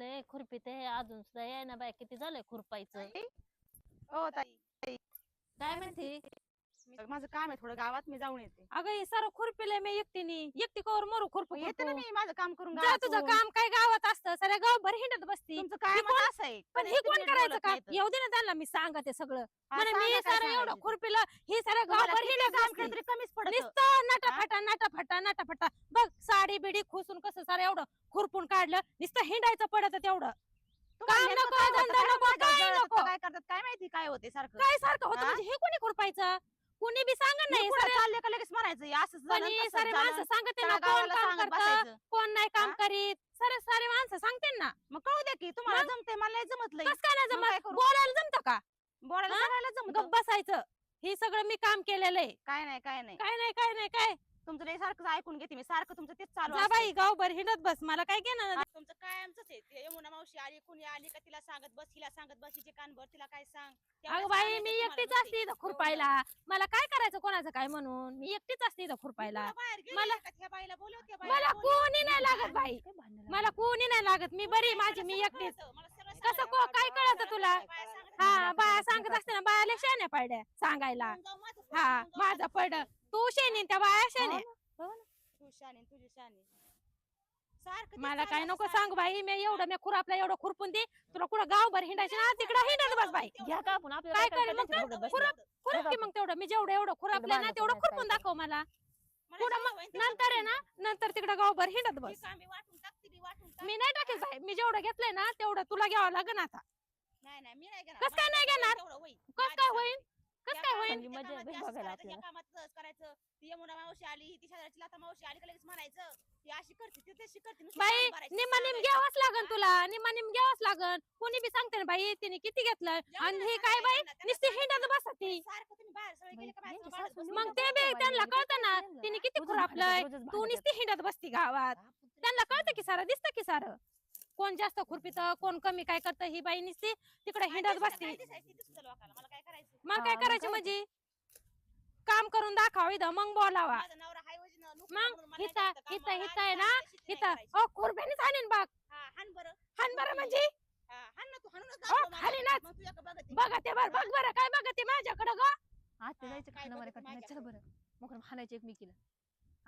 झालंय खुरपी ते अजून सुद्धा यायना बाय किती झालंय खुरपायचं? हो ताई. काय म्हणते? माझं काम आहे थोडं गावात मी जाऊन येते अगं हे सारं खुरपीलंय मी एकटीने एकटी कवर मरू खुरपू येते ना. मी माझं काम करून गावात तुझं. काम काय गावात असतं साऱ्या गावभर हिंडत बसती तुमचं काय मत असं आहे पण हे कोण करायचं बोलत का नाही तर. येऊ दे ना त्यांना मी सांगते सगळं म्हणे मी सारं एवढं. खुरपीलं ही साऱ्या गावभर हिंडत काम. केलं तरी कमीच पडतं नुसतं नाटाफाटा नाटाफाटा नाटाफाटा बघ साडी बिडी खुसून कसं सारं एवढं खुरपून काढलं नुसतं हिंडायचं पडत तेवढं काम नको? धंदा नको, काय नको. काय करतात काय माहिती काय होते सारखं काय सारखं होतं? म्हणजे हे कोणी खुरपायचं कुणी बी सांगा नाही पुढं चालले का लगेच म्हणायचं हे असंच झालं, तसंच सारे झालं. माणसं सांगते ना कोण गावाला काम सांगत करतं बसायचं. कोण नाही काम हा? करीत सारे सारे माणसं सांगते ना मग कळू दे की तुम्हाला जमते मला नाही जमत लई. कस काय नाही मग काय जमत करू? बोलायला जमतं का बोलायला हा? सगळ्याला जमत बसायचं हे सगळं मी काम केलेलं आहे काय नाही काय नाही काय नाही काय नाही काय तुमचं लई सारखं ऐकून घेते मी. सारखं तुमचं तेच चालू जा असतं. बाई गावभर हिंडत बस. मला काय घेणार हा, तुमचं काय आमचंच आहे? ते यमुना मावशी आली कुणी आली का तिला सांगत बस हिला सांगत बस हिचे कान भर तिला काय सांग. अगं बाई मी एकटीच नुसती. असते इथं खुरपायला. मला काय करायचं कोणाचं काय म्हणून? मी एकटीच असते इथं खुरपायला. मला- का त्या बाईला बोलव, त्या बाईला मला बोलव. कोणी नाही लागत बाई. मला कोणी नाही लागत. मी बरी माझी मी एकटीच. कसं को- काय. कळतं तुला? बाया सांगत हा. बाया सांगत असते ना बायाला शाण्या पडल्या सांगायला. हा माझं पड. तू शेणी त्या बाया शेणे तू शानी तुझी शानी सारखं मला काय नको सांग बाई मी एवढं मी खुरापला एवढं खुरपून दे तुला कुठं गावभर हिंडायचं ना तिकडं हिंडत बस बाई. घ्या का आपण आपल्याला काय काय करेल मग काय? खुरप खुरप की मग तेवढं मी जेवढं एवढं खुरापलं ना तेवढं खुरपून दाखव मला. पुढं होईल, नंतर आहे ना नंतर तिकडं गावभर हिंडत ती बस कामी वाटून टाक, ती बी वाटून टाक. मी नाही टाकेल बाई मी जेवढं घेतलंय ना तेवढं तुला घ्यावं लागेल आता. नाही नाही मी नाही घेणार. कसं काय मला नाही घेणार? तेवढं होईल. कस काय. होईल. कस काय होईल चांगली त्या मजा कामात आहे जास्त बघायला करायचं, ह्या आपल्याला. कामात तसंच करायचं. ती यमुना मावशी आली ती शेजारची लता मावशी आली का लगेच म्हणायचं ती अशी करते ती तशी करते नुसतं बाई काम करायचं, निम्मा निम सांगायचं. घ्यावंच लागन तुला निम्मा निम घ्यावंच लागन कोणी बी सांगते ना बाई तिने किती घेतलं आणि हे सांगायचं काय बाई त्यांना नुसती सांगायचं. हिंडत बसती सारखं तुम्ही बाहेर सवय गेली का बाई, बाहेर यांची बाहेर सासू बसून मग ते बी त्यांना म्हणजे कळतं ना तिने किती खुरापलंय तू. नुसती हिंडत बसती गावात त्यांना कळतं की सारं दिसतं की सारं कोण जास्त खुरपीत कोण कमी काय करतं ही बाई नुसती तिकडे हिंडत बसती. मला मग काय करायची म्हणजे काम करून दाखव इथं मग बोलावा माझा नवरा हाय वजन, नुकसान मग मला हिता हिता आहे ना हिता. ओ खुरप्यानीच हाणीन बघ हा, हाण बरं. हाण बरं म्हणजे हा, हाण ना तू, हाणूनच ओ, दाखव मला. हाणीनच. मग तुझ्याकडे बघते. बघा ते बरं बघ बरं काय बघ ते माझ्याकडं ग आज ते हा, जायचं काय खाणं बघते मारे काढणं. माझ्या चल बरं मग हाणायचं एकमेकीला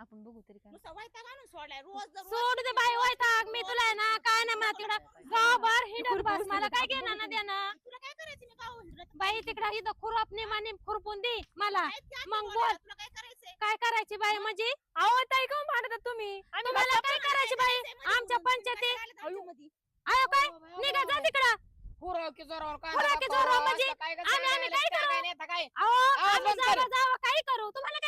आपण बघू तरी काय नुसता वैताग आणून सोडलाय. रोज दर रोज सोड दे बाई वैताग. मी तुला आहे ना काय नाही म्हणत तिकडं गावभर हिंडत बस मला काय घेणं ना देणं तुला काय करायचं? मी गावाहून हिंडत बाई तिकडं इथं खुरप निमाने खुरपून दे मला. मग बोल. तुला काय करायचंय? काय करायची बाई म्हणजे? अहो ताई का भांडतात तुम्ही? तुम्हाला काय करायची बाई? म्हणजे आमच्या पंचायती मध्ये आयो काय? निघा जा तिकडं. खुराकी जोरावर काय खुराकी नका जोरावर करू, म्हणजे आम्ही- आम्ही काय? काय अहो आम्ही. जावं जावं तुम्हाला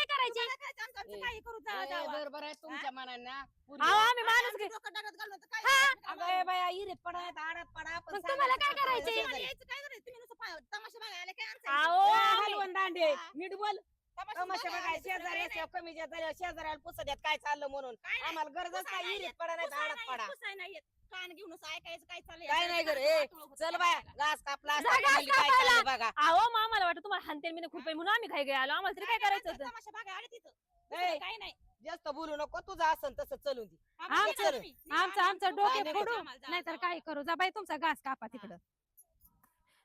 काही करू जा ए, जावा. बरोबर आहे तुमच्या मनानं ना पुरी- अहो आम्ही माणूस घे डोकं डागात घालून तर काय हा. अगं ए बाया इरीत पडा आडात पडा पण मग तुम्हाला काय करायचे? कसं तुम्हाला आहे? यायचं काय करायचं? तुम्ही नुसतं पाय- तमाशा बघायला काय आमचं अहो, हा, हलवून दांडे. नीट बोल तमाशा बघाय असल्यावर कमी शेजारी शेजाऱ्याला पुसत काय चाललं म्हणून? काय नाही. आम्हाला गरजच काय इरीत पडा नाही तर आडात पडा. नाही येत. कान घेऊन असं ऐकायचं काय चाललंय? काय नाही ए, चल बाया? घास कापला जा, असता, घास म्हणली काय कापायला. चाललं बघा. अहो मग आम्हाला वाटतं तुम्हाला हानतेल मी खुरपाई म्हणून आम्ही गेलो आम्हाला तरी काय करायचं होतं? तमाशा बघायला आले तिथं. ए, दुसरं काय नाही. जास्त बोलू नको तुझं असं तसं चलून दे. आमचं-. आमचं आमचं डोके फोडू. नाहीतर काय करू? जा बाई तुमचा घास कापा तिकडं.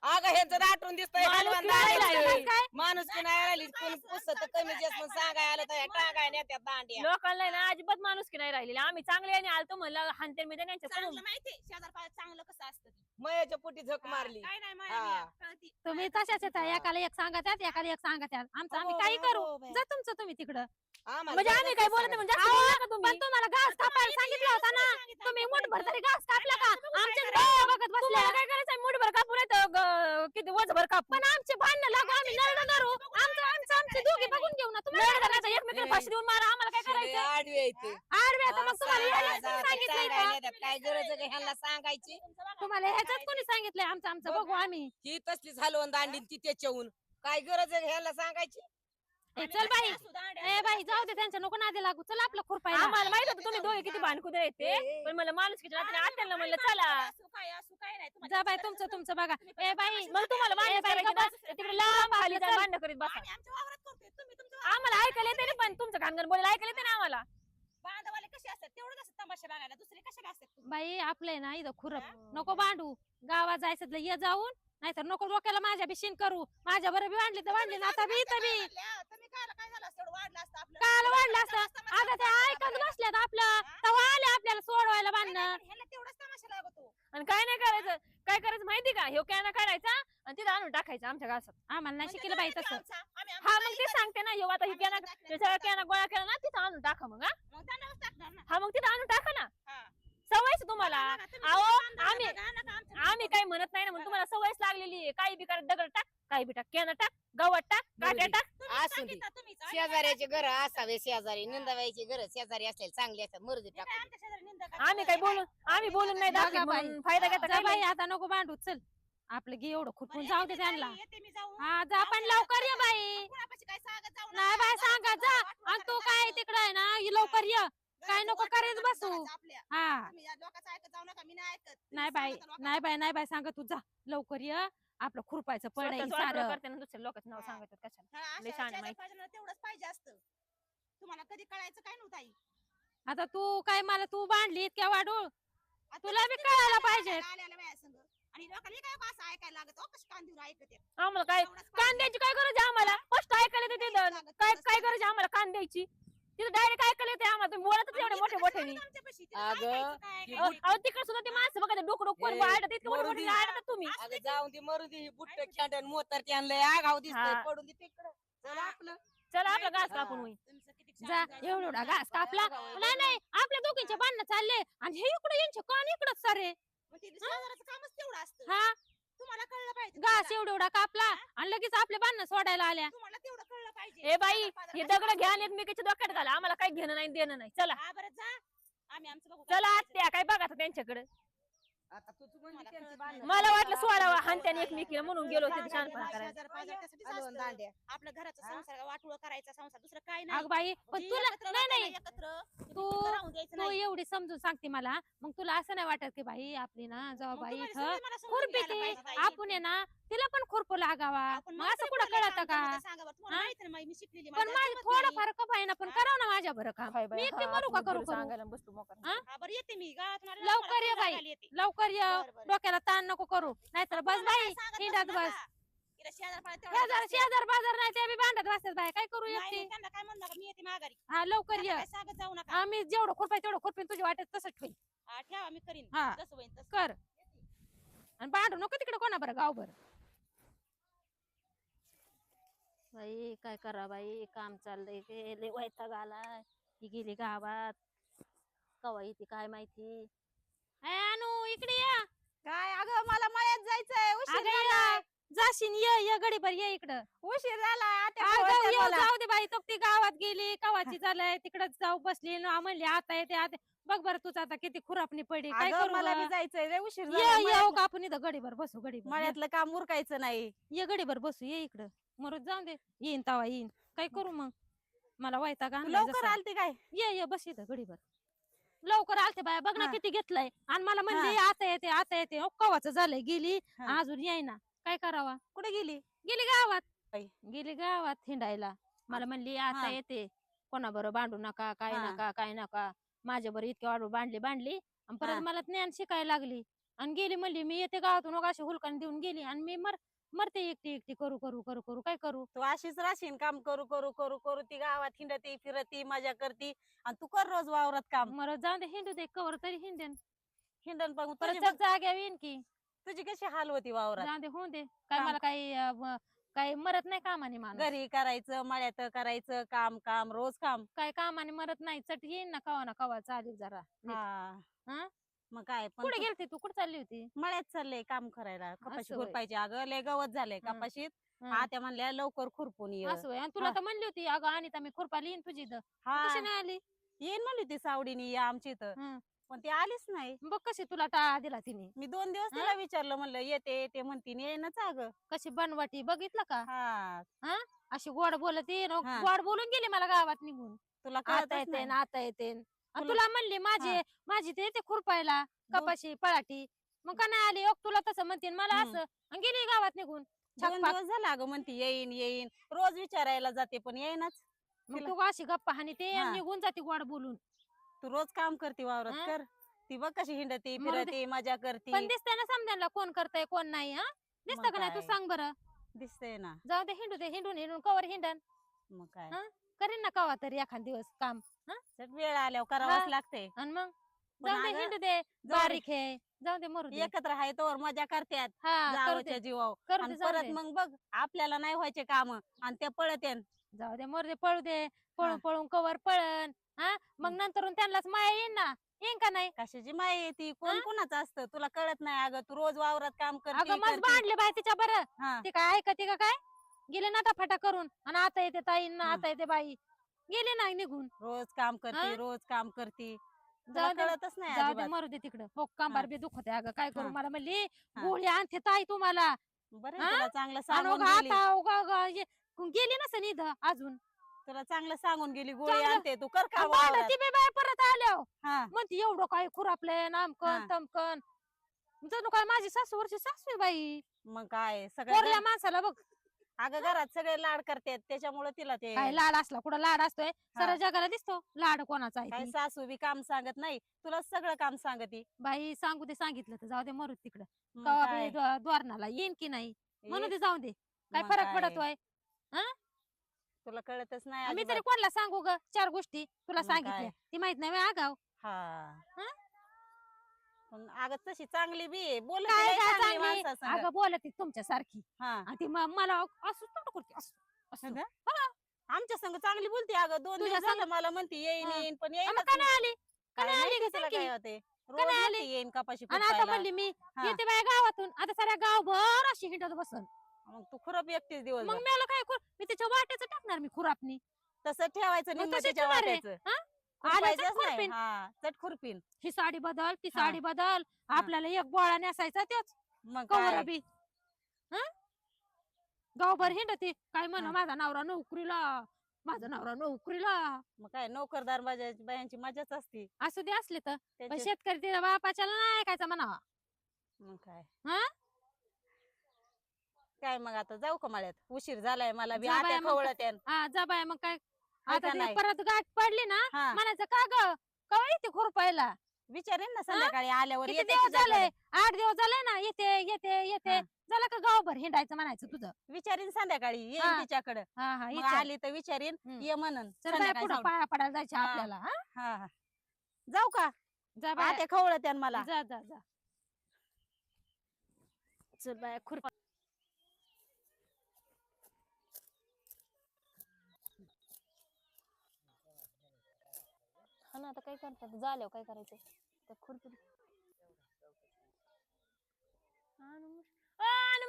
अगं ह्यांचं दाटून दिसतंय. माणूस राहिला? काय माणूस की नाही राहिली? कोण पुसत? कमी जास्त म्हणून सांगाय आलं तर टाकाय दांड्या. लोकांना आहे ना अजिबात माणूस की नाही राहिलेली. आम्ही चांगले आणि आलतो म्हणलं हानतेल मी त्यांच्या चांगलं माहिती शेजार पाय चांगलं कसं असतं ते. मयाच्या पोटी झक मारली. काय नाही हा. कळती तुम्ही तशाच येता एकाला एक सांगत आहेत एकाला एक सांगत आहेत आमचं आम्ही हो, काही हो, करू. हो. जा तुमचं तुम्ही तिकडं. म्हणजे आम्ही काय बोलत नाही म्हणजे तुम्ही? पण तुम्हाला घास कापायला सांगितलं होतं ना. तुम्ही मुठभर तरी घास कापला का? आमचे डोळे बघत बसले तुम्हाला काय करायचं मुठभर कापू नाही तर ग- किती वजभर कापू पण आमचे भांडणं लागू आम्ही नरड धरू. आमचं आमचं आमचे दोघे बघून घेऊ ना. तुम्हाला काय नाही करायचं? एकमेकाला फाशी देऊन मारा. आम्हाला काय करायचं आडवे येते आडवे आता मग तुम्हाला यायलाच कोणी सांगितलंय का? काय गरज आहे का ह्यांना सांगायची. तुम्हाला ह्याच्यात कोणी सांगितलंय? आमचं आमचं बघू. आम्ही. ही तसलीच हलवून दांडीन ती त्याच्याहून. काय गरज आहे का ह्यांना सांगायची? ए, चल बाई. ए बाई जाऊ दे त्यांच्या नको नादी लागू. चल आपलं खुरपायला आम्हाला माहीत होतं तुम्ही दोघे किती भानकुदे येते पण मला माणूस किती आत्याला म्हणलं चला. असू काय असू काय नाही. तुम्हाला जा बाई तुमचं तर तुमचं बघा. ए बाई. मग तुम्हाला ए माणूस बाई, करायचं गप्प ना, बस. तिकडे लांब खाली आपलं जा चल. भांडण करीत बसा. आम्ही आमच्या वावरात करतोय. तुम्ही तुमचं आम्हाला ऐकायला येते ना पण तुमचं घाणगण बोलायला ऐकायला येते ना आम्हाला. बांधवाले कसे असतात? तेवढंच असतात तमाशा बघायला. दुसरे कशाला असतात? बाई आपलंय ना इथं खुरप. नको बांधू गावात जायचं तर ये जाऊन. नाहीतर नको डोक्याला माझ्या बिशीन करू. माझ्या बरं बी वाढली तर वाढली ना आता बी इथं बी. तुम्ही कायला काय झालं? असतं एवढं वाढलं असतं आपलं. काल वाढलं असतं. तमाशा आता ते ऐकत लागला. बसल्यात आपलं. तेव्हा आले आपल्याला सोडवायला बांधणं. पण ह्याला तेवढंच तमाशा लागतो. आणि काय नाही करायचं? काय करायचं माहिती का? ह्यो कॅना काढायचा आणि तिथं आणून टाकायचं आमच्या घासात. आम्हाला नाही म्हणजे शिकलं बाई जरा तसं हा मग ते सांगते ना ह्यो आता आम्ही कॅना त्याच्या. कॅना गोळा केला ना तिथं आणून टाका मग हा. मग. हा तिथं आणून टाका ना. हा. सवयच तुम्हाला बघा, तुम्ही अहो, आम्ही- बघा, नका आमच्या आम्ही काही म्हणत नाही ना म्हणून तुम्हाला सवयच लागलेली आहे काही बी करा दगड टाक काही बी टाक कॅना टाक गवत टाक काट्या टाक असू दे. तुम्हीच. आम्ही शेजाऱ्याचे घर असावे शेजारी निंदावायचे घर शेजारी असलेले चांगले असतात टाकून आमच्या शेजारी निंदा करतात. आम्ही काय बोलून आम्ही बोलून नाही बघा दाखवत बाई. म्हणून फायदा घेता जा काय बाई नाही. आता नको बांधू चल आपलं घे एवढं बरं, जाऊ येते दे मी त्यांना बाई, येते मी जाऊन. हा जा पण लवकर ये बाई कुणापाशी काय सांगत जाऊ नाही. बाई सांगा जा आणि तू काय. तिकडे आहे ना ये लवकर ये काय नको करीत बसू. आपल्या. हा तुम्ही या लोकांचं ऐकत जाऊ नका मी नाही ऐकत नाही तुम्ही बाई सांगा त्या लोकांना. नाही बाई नाही बाई सांगा तू जा लवकर ये आपलं खुरपायचं पड स्वतःच वाटलं सारं करते ना दुसऱ्या लोकांचं नाव. सांगतात कशाला हा, अशा लय शहाणे शेजार माहिती. पाजाराला तेवढंच पाहिजे असतं तुम्हाला कधी कळायचं काय नव्हतं आई आता तू काय मला तू बांधली इतक्या वाढूळ आता तुला बी कळायला पाहिजे. आल्या- आल्या- आल्या बाया संग. आणि लोकांनी काय असं ऐकायला लागत कशी कांदीवर ऐकत आहेत. आम्हाला काय. कांद्याची काय गरज आहे आम्हाला स्पष्ट ऐकायला काय काय. गरज आहे आम्हाला कांद्याची तिथं डायरेक्ट ऐकायला येते आम्हाला. तुम्ही बोलतच एवढे मोठे मोठे अगं, ही तिकडे सुद्धा ते माणसं बघा डोकं डोकं वाढत इतकं मोठे मोठे मरुदी. वाढतात तुम्ही. अगं जाऊन ती मरुदी ही बुट्ट खेंडन मोतर ते आणलंय. आगाव दिसतंय. हा. पडून दे तिकडं. चला आपलं. चला आपला घास. कापून होईल जा. एवढा एवढा घास कापला. नाही नाही आपल्या दोघींचे भांडणं चालले. आणि हे इकडे यांचे कान इकडंच सारे. कामच तेवढं असतं. हा. तुम्हाला कळलं पाहिजे घास. एवढा एवढा कापला आणि लगेच आपले भांडणं सोडायला आल्या तुम्हाला तेवढं कळलं पाहिजे ए बाई हे दगड घ्या. आणि एकमेकीच्या डोक्यात घाला आम्हाला काही घेणं नाही देणं नाही चला हा बरं जा आम्ही आमचं बघू काय चला करायचं. आत्या काय बघा आता त्यांच्याकडे आता त्यांची भांडणं. मला सोडावा हानत्याने एकमेकीला म्हणून गेलो तिथे शहाणपणा करायला पाजार त्यासाठीच हलवून असतं. दांड्या आपलं घराचं? संसार वाटोळं करायचा संसार दुसरं काय अग नाही बाई पण जी तुला एकत्र नाही नाही एकत्र तू राहून द्यायचं तू नाही. एवढी समजून सांगते मला मग तुला असं नाही वाटत की बाई आपली ना जाऊ मग बाई तुम्हाला इथं सगळी मला समजून खुरपी घ्यायला ते पाहिजे ताई. आपण आहे ना तिला पण खुरपू लागावा आपण मग असं कुठं कळतं का जमतं सांगा बरं. तुम्हाला हा? माहिती ना बाई, मी शिकलेली पण माझं जमत थोडं नाही. फार कपाय ना पण? करावं ना माझ्या बरं काम मी एकटी मरू का करू करू सांगायला बसलो. हा? बरं येते मी लवकर ये बाई. येते. लवकर ये बरं, बरं. डोक्याला ताण नको करू नाहीतर बस बाई हिंडत बसू. शेजार बाजार नाही ते बी भांडत बसतात बाई काय करू एकटी? काय म्हणू नका, मी येते माघारी. हा लवकर ये. सांगत जाऊ नका. आम्ही जेवढं खुरपाय तेवढं खुरपीन तुझी वाटत तसंच ठेवी हा, ठेवा, मी करीन. हा. जसं होईन तसं. कर. आणि भांडू नको तिकडे कोणा बरं गावभर. बाई काय करा बाई काम चाललंय गेले वैताग आलाय. ती गेली गावात. कवा येते काय माहिती? ए अनु इकडे ये. काय? अगं मला मळ्यात जायचंय. उशीर अगं झालाय ये, जाशीन ये ये गडीभर ये इकडं. उशीर झालाय आत्या अगं, बोलतात येऊ मला. जाऊ दे बाई तो ती गावात गेली. कवाची झालंय? तिकडच जाऊ बसली. न म्हणली आता येते आता बघ बरं तुझं आता किती खुरापणी पडली. काय अगं, करू मला गं? जायचंय. रे उशीर ये झालाय. ये मळ्यात- हो का आपण इथं गडीभर बसू गडीभर. ये. मळ्यातलं काम उरकायचं नाही. ये गडीभर बसू ये इकडं. मरत जाऊन दे. येईन तवा येईन. काय करू मग? मला वैताग तू आणलाय लवकर. आलती काय? ये ये बस इथं गडीभर. लवकर आलते बाय बघ ना हा. किती घेतलंय. आणि मला म्हणली आता येते आता येते. अहो, कवाचं झालंय गेली. हा. अजून येईना. काय करावा? कुठे गेली? गेली गावात. गेली गावात हिंडायला. मला म्हणली आता हा. येते. कोणा बरं बांधू नका काय हा. नका काय नका. माझ्या बरं इतक्या वाढू बांधली बांधली आणि परत हा. मला ज्ञान शिकायला लागली. आणि गेली म्हणली मी येते गावातून अशी हुलकान देऊन गेली. आणि मी मर मरते एकटी एकटी करू करू करू करू काय करू? तू अशीच राशीन काम करू करू करू करू. ती गावात हिंडती फिरती मजा करती. आणि तू कर रोज वावरात काम. मरत जाऊन दे हिंडू दे कवर तरी हिंडेन. हिंडन पण परत तुझी जग जाग्या येईन की. तुझी कशी हाल होती वावरात? जाऊन दे होऊन दे. काय काम. मला काही अं, काही मरत नाही कामाने माणूस. घरी करायचं मळ्यात करायचं काम काम रोज काम. काय कामाने मरत नाही. चट येईन ना कवा ना कवा चालेल जरा नीट. हा. हा? मग काय पण कुठे तू गेलती तू कुठे चालली होती मळ्यात चाललंय काम करायला कपाशी होय. खुरपायची अगं लय गवत झालंय हं. कपाशीत हं. आत्या म्हणल्या लवकर खुरपून ये असं होय. आणि तुला हा. तर म्हणली होती अगं आणि मी खुरपाली येईन तुझी इथं हा कशी नाही आली येईन म्हणली ती सावडीनी या आमची इथं. पण ती आलीच नाही बघ कशी तुला टाळा दिला तिने मी दोन दिवस? तिला विचारलं म्हणलं येते येते म्हणती येईनच अगं कशी बनवाटी बघितलं का हा अशी गोड बोलते न हा. गोड बोलून गेली मला गावात निघून तुला आता येते. न आता येते तुला- म्हणली माझी. माझी ते येते खुरपायला कपाशी पळाटी मग का नाही आली? तुला तसं म्हणते मला. असं. आणि गेली गावात निघून. दोन छकपाक. दिवस झाला अगं म्हणती येईन येईन. रोज विचारायला जाते पण येईनच. मग तू अशी गप्पा हानी ते निघून जाते गोड बोलून. तू रोज काम करते वावरात? कर. ती बघ कशी हिंडती. फिरती मजा करते. पण दिसतंय ना समजायला कोण करतय कोण नाही हा? दिसतं का नाही तू? सांग बरं? दिसतंय ना. जाऊ दे हिंडू दे हिंडून हिंडून कवर हिंडन. मग काय? करीन ना कवा तरी एखाद दिवस काम. वेळ आल्यावर करावंच. लागते आणि मग? पण जाऊ दे अगं, हिंडू दे. बारीक आहे जाऊ दे मरू दे. एकत्र आहे तोवर मजा करतात हा करू जावच्या दे जीवावर. करू आणि दे जाऊ परत दे. मग बघ आपल्याला नाही व्हायचे काम. आणि ते पळत येन. जाऊ दे मरू दे पळू दे. पळून हा. पळून कवर पळन. हा? मग. नंतरून त्यांनाच माया येईन ना. येईन का नाही? कशाची माय येते कोण हा? कुणाचं असतं? तुला कळत नाही. अगं तू रोज वावरात काम अगं करते. बांधले बाय तिच्या बरं हा. ते काय ऐकते का काय? गेले ना फाटा करून. आणि आता येते ताई ना. आता येते बाई. गेले नाही निघून. रोज काम करते हा? रोज काम करते. तुला जाऊ दे. कळतच नाही जाऊ दे अजिबात. मरू दे तिकडं. हो. कांबार बी दुखत अगं. काय करू? हा. मला म्हणली. गोळी आणते ताई तुम्हाला. बरं हा? आहे तुला चांगलं आणि सांगून उगा गेली. आता उगा उगा ये- गेली नसेल इथं अजून. तुला चांगलं सांगून गेली गोळी चांगलं- आणते तू. कर का आणि भांडं वावरात? ती बी बाय परत आल्यावर हा. म्हणते एवढं काय खुरापलंय नामकन हा. तमकन. जणू काय माझी सासू वर्षी सासू आहे बाई. मग काय सगळ्या माणसाला बघ. अगं घरात सगळे लाड करतात त्याच्यामुळे तिला ते काय लाड असला कुठं लाड असतोय? सारा जगाला दिसतो लाड कोणाचा आहे काय ती. सासू बी काम सांगत नाही तुला सगळं काम सांगती. बाई सांगू दे सांगितलं तर जाऊ दे मरू तिकडं. मग कवा काय? बी द्वा- द्वारणाला येईन की नाही? म्हणू ये, दे जाऊ दे. काय मग फरक पडत काय? होय तुला कळतच नाही मी अजिबात. तरी कोणाला सांगू ग? चार गोष्टी तुला मग सांगितल्या? ती माहीत नाही व्हय आगाव. हा. हं? अगं तशी चांगली बी आहे. बोलत काय लय काय चांगली चांगली माणसासंग. अगं बोलत तुमच्या सारखी हा आणि ती म- मला असं तोंड करते असं असं. अगं? हा. आमच्या संग चांगली बोलते अगं दोन तुझ्या दिवस झालं मला म्हणते येईन हा. येईन पण येईन का नाही आली का नाही आली ग तुला सांग की? काय होते रोज नाही म्हणते आली? येईन कपाशी आणि आता. म्हणली मी हा. येते बाया गावातून आता साऱ्या गावभर अशी हिंडत बसन मग तू खुरप एकटीच दिवस मग मला काय खुर मी त्याच्या वाट्याचं टाकणार मी खुरापनी तसं ठेवायचं निम्म तशीच तिच्या होणार आहे. वाट्याचं हा? नाही. खुरपीन. हा चट खुरपीन. ही साडी बदल ती हा. साडी बदल. आपल्याला एक बोळा नेसायचा त्योच मग कवर काय बी. हं? गावभर हिंडते. काय म्हण हा. माझा नवरा नोकरीला माझा नवरा नोकरीला. मग काय नोकरदार माझ्या बायांची मजाच असती. असू दे असले तर. पण त्याची- शेतकरी तिच्या बापाच्याला नाही ऐकायचा म्हणावा. मग काय? हा? काय मग आता? जाऊ का मळ्यात? उशीर झालाय मला बी. जा आता बाया मग. खवळत हा जा बाय मग काय? आता ती नाही? परत गाठ पडली ना हा म्हणायचं का ग कवा येते खुरपायला विचारेन ना संध्याकाळी आल्यावर किती येते दिवस तुझ्याकडे. झाले आठ दिवस झाले ना येते येते येते हा. झालं का गावभर हिंडायचं म्हणायचं तुझं विचारीन संध्याकाळी येईन हा. तिच्याकडे हा हा मग विचार. आली तर विचारीन हम्म. ये म्हणन चल बाय संध्याकाळी पुढं जाऊ. पाया पडायला जायचं हा. आपल्याला हा? हा हा. जाऊ का जा बाय आता मला जा जा जा चल बाय खुरपा आता काय करतात? झाल्यावर काय करायचं? तर खुरपी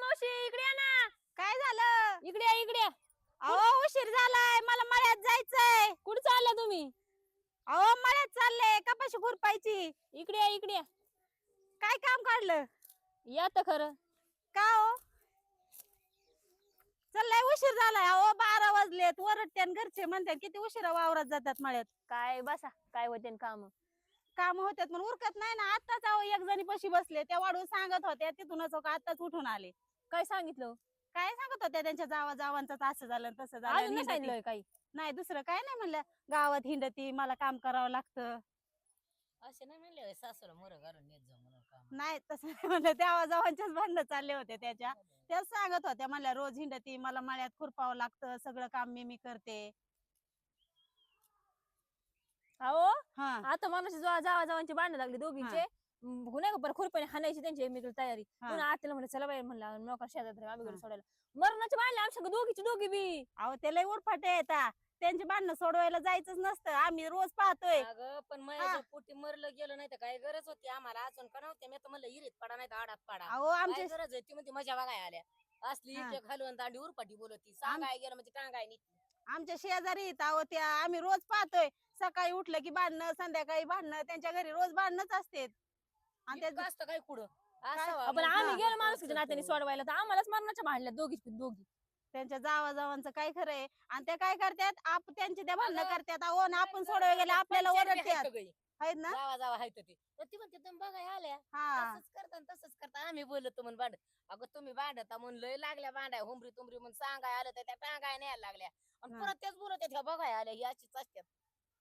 मावशी. इकडे या ना. काय झालं? इकडे या इकडे या. अहो उशीर झालाय. मला मळ्यात जायचंय. कुठे चालल्या तुम्ही? अहो मळ्यात चालले. कपाशी खुरपायची. इकडे या इकडे या. काय काम काढलं? या तर खरं. का हो? चाललाय उशीर झालाय. अहो बारा वाजलेत. वरडत्यान घरचे म्हणतात किती उशिरा वावरात जातात मळ्यात. काय बसा काय होते काम? काम होतात पण उरकत नाही ना. आताच अहो एक जणी पशी बसले त्या वाढून सांगत होत्या तिथूनच हो का आताच उठून आले. काय सांगितलं काय सांगत होत्या त्यांच्या जावा जावांचं असं झालं आणि तसं झालं अजून आणि नाही हिंडती. सांगितलं काही? नाही दुसरं काय नाही म्हणलं. गावात हिंडती मला काम करावं लागतं. असे नाही म्हणले सासूला मोर घालून येत जाऊ म्हणून काम नाही तसं नाही म्हणलं. त्या जावांच्याच भांडणं चालले होते त्याच्या. त्याच सांगत होत्या म्हणल्या रोज हिंडती मला मळ्यात खुरपावं लागतं सगळं काम मी मी करते. अहो हा. आता माणूस जावा जावांची भांडणं लागली दोघींचे नाही का बरं खुरपणे हाणायची त्यांची एकमेकीला तयारी. हा. पुन्हा आत्याला म्हणलं चला बाई म्हणलं नोकर शेतात आम्ही घरी हा. सोडायला. मरणाचे भांडले आमच्या दोघीची दोघी बी. अहो ते लय उरफाटे येतात त्यांची भांडणं सोडवायला जायचंच नसतं. आम्ही रोज पाहतोय. अगं पण माझ्या पोटी मरलं गेलं नाही तर काय गरज होती आम्हाला? अजून का नव्हते मी तर म्हणलं इरीत पडा नाही तर आडात पडा. अहो काय आमचे गरज आहे ती म्हणते मजा बघाय आल्या. असली हा. इथे घालून दांडी उरपाटी बोलती सांगाय गेलं म्हणजे टांगाय नाही आमच्या शेजारी येत आहो त्या. आम्ही रोज पाहतोय. सकाळी उठलं की भांडणं संध्याकाळी भांडणं. त्यांच्या घरी रोज भांडणच असते आणि इतकं असतं काय कुठं? आपण आम्ही. गेलो माणूस नात्याने सोडवायला. तर आम्हालाच मरणाच्या भांडल्या दोघीच पण दोघी. त्यांच्या जावा जावांचं काय खरंय आणि त्या काय करतात? आप त्यांची त्या भांडणं अगं, करतात. अहो आणि आपण सोडवायला गेले आपल्याला ओरडतात. आहेत ना? जावा जावा हायत ते. तर ती म्हणते तुम्ही बघाय आल्या. हा. तसंच करता तसंच करता. आम्ही बोलतो म्हणून भांड अगं तुम्ही भांडता म्हणून लय लागल्या भांडाय. हुमरी तुमरी म्हणून सांगाय आलं तर त्या टांगाय न्यायला लागल्या. आणि हा. परत तेच बोलत ह्या बघाय आल्या ही अशीच असतात.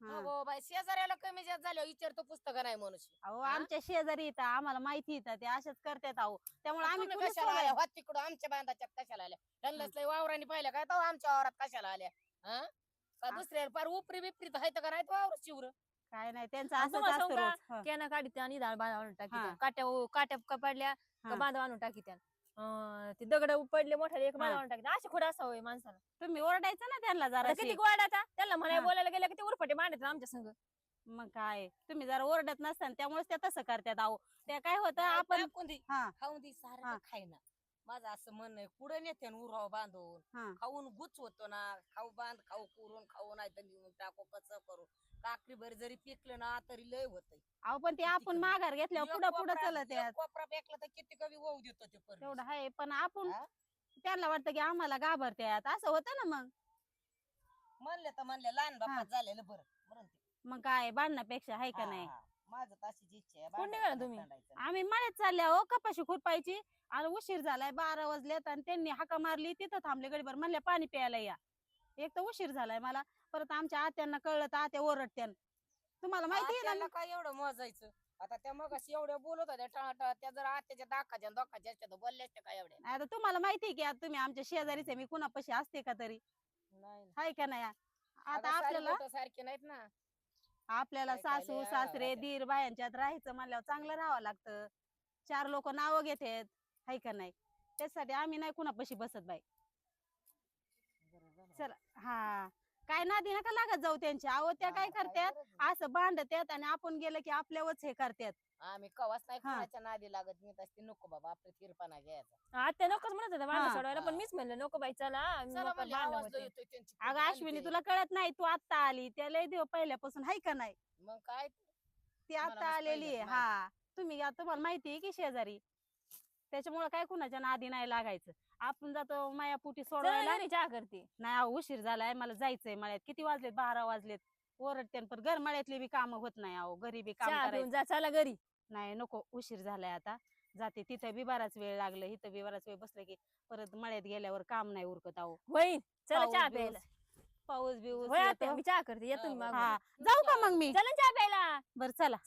हा. अगो बाई शेजाऱ्याला कमी जास्त झालं विचारतो पुस्तक नाही मनुष्य अहो? आमच्या शेजारी येतात आम्हाला माहिती येतात ते असेच करतात अहो. त्यामुळे आम्ही तुम्ही कुणीच कशाला आल्या? सोडायला- तिकडं आमच्या बांधाच्यात कशाला आल्या? त्यांनाच लय वावराने पाहिलं काय? तो आमच्या वावरात कशाला आल्या? हा? का दुसऱ्या पार उपरी बिपरी तर हायत का नाही? वावर शिवर काय नाही त्यांचं असंच तुम्हाला असतं सांगू रोज. हा. कॅना काढी आणि दाळ बांधून टाकी हा. काट्या काट्या का पडल्या का हा. बांधा आणून टाकी त्या ते दगड पडले मोठ्या एक हा. बांधा आणून टाकी अशी खोड असावं माणसाला. तुम्ही ओरडायचं ना त्यांना आता जरा किती गोडाचा त्याला म्हणाय हा. बोलायला गेलं की ते उरफटे मांडत आमच्या संग. मग काय? तुम्ही जरा ओरडत नसताना त्यामुळेच त्या तसं करतात अहो. त्या काय होतं आपण हा. खाऊन दे सारं हा. खायना माझं असं म्हणणं आहे कुठं नेते उराव बांधून हा. खाऊन गुच होतो ना खाऊ बांध खाऊ करून खाऊ नाही तर टाकू कसं करू काकरी भर जरी पिकलं ना तरी लय होत अहो पण ते आपण. माघार घेतल्यावर पुढं पुढं चलत यात कोपरा पेकला तर किती कमी वाहू देतो ते परमेश्वर. तेवढं आहे पण आपण हा? त्यांना वाटतं की आम्हाला घाबरत्यात असं होतं ना मग म्हणले तर म्हणले लहान बापात झालेलं बरं ते. मग काय भांडण्यापेक्षा आहे का नाही हा. माझं तशीच इच्छा आहे कोण निघाला तुम्ही? नाही. आम्ही मळ्यात चालल्या हो कपाशी खुरपायची. आणि उशीर झालाय बारा वाजलेत आणि त्यांनी हाका मारली तिथं थांबले गडीभर म्हणल्या पाणी प्यायला या. एक तर उशीर झालाय मला परत आमच्या आत्यांना कळलं तर आत्या ओरडत्यान. तुम्हाला माहिती आहे आत्याला ना काय एवढं मोजायचं? आता त्या मग एवढ्या बोलत होत्या टाळा त्या जर आत्याच्या दाखाच्या दोखाच्या असत्या तर बोलल्या असत्या काय एवढ्या? नाही आता तुम्हाला माहिती आहे की आता तुम्ही आमच्या शेजारीच आहे मी कुणापाशी असते का तरी? नाही. हाय का नाही? आता आपल्याला सारखी नाहीत ना. आपल्याला सासू सासरे दीर बायांच्यात राहायचं म्हणल्यावर चांगलं राहावं लागतं. चार लोक नावं घेतात हाय का नाही? त्यासाठी आम्ही नाही कुणापाशी बसत बाई. चला हा. काय नादी नका लागत जाऊ त्यांच्या. अहो त्या काय करतात असं भांडत्यात आणि आपण गेलं की आपल्यावरच हे करतात आम्ही कवाच नाही हा. कोणाच्या नादी लागत मी तसते नको बाबा आपलं थिरपणा घ्यायचा. आत्या नकोच म्हणत भांडण हा. सोडवायला पण मीच म्हणलं नको बाई चला चला नको म्हणले, भांडणं आवाज होते. लय येतोय त्यांची अगं अश्विनी. तुला कळत नाही तू आत्ता आली त्या लय देव पहिल्यापासून हाय का नाही? मग काय? ती मला आता मस्त आलेली आहे. पहिल्याच हा. तुम्ही आता तुम्हाला माहिती आहे की शेजारी. त्याच्यामुळे काय कुणाच्या नादी नाही लागायचं. आपण जातो मायापुटी चला सोडवायला. घरी चहा करते. नाही अहो, उशीर झालाय मला जायचंय मळ्यात. किती वाजलेत? बारा वाजलेत. ओरडते पण घर मळ्यातली बी काम होत नाही अहो घरी बी काम चहा करायचं. पिऊन जा चला घरी. नाही नको उशीर झालाय आता. जाते तिथं बी बराच वेळ लागलं इथं बी बराच वेळ बसलं की परत मळ्यात गेल्यावर काम नाही उरकत अहो. होईन. चला पाऊस चहा बिऊस- प्यायला. पाऊस बिऊस होय आत्या येतो. मी चहा करते येतो हा, मी हा. मागून. हा. जाऊ का मग मी? चला ना चहा प्यायला. बर चला.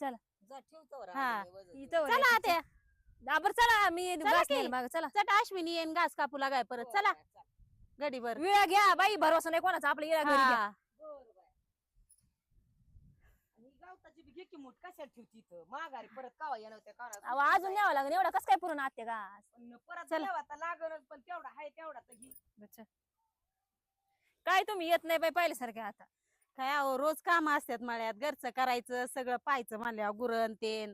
जा ठेवतो हा. इथं चला हा, बरं चला मी चला की. नेईल मागं, चला. चट अश्विनी येईन घास कापू लागाय परत. चला. गडीवर विळा घ्या बाई भरोसा नाही कोणाचा. आपल्या इळा घरी घ्या. हा गावताची बी घे की मूठ कशाला ठेवती इथं? माघारी परत कावा येणार त्या कानात अहो, अजून न्यावं लागेल एवढा कस काय पुरून आत्या पण परत चला. द्यावा तर लागणच पण तेवढा आहे तेवढा तर घे. अच्छा. काय तुम्ही येत नाही बाई पाहिल्यासारखे आता. काय अहो रोज काम असतात मळ्यात घरचं करायचं सगळं पाहायचं म्हणल्यावर गुरण तेन.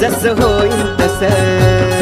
जसं होईल तसं.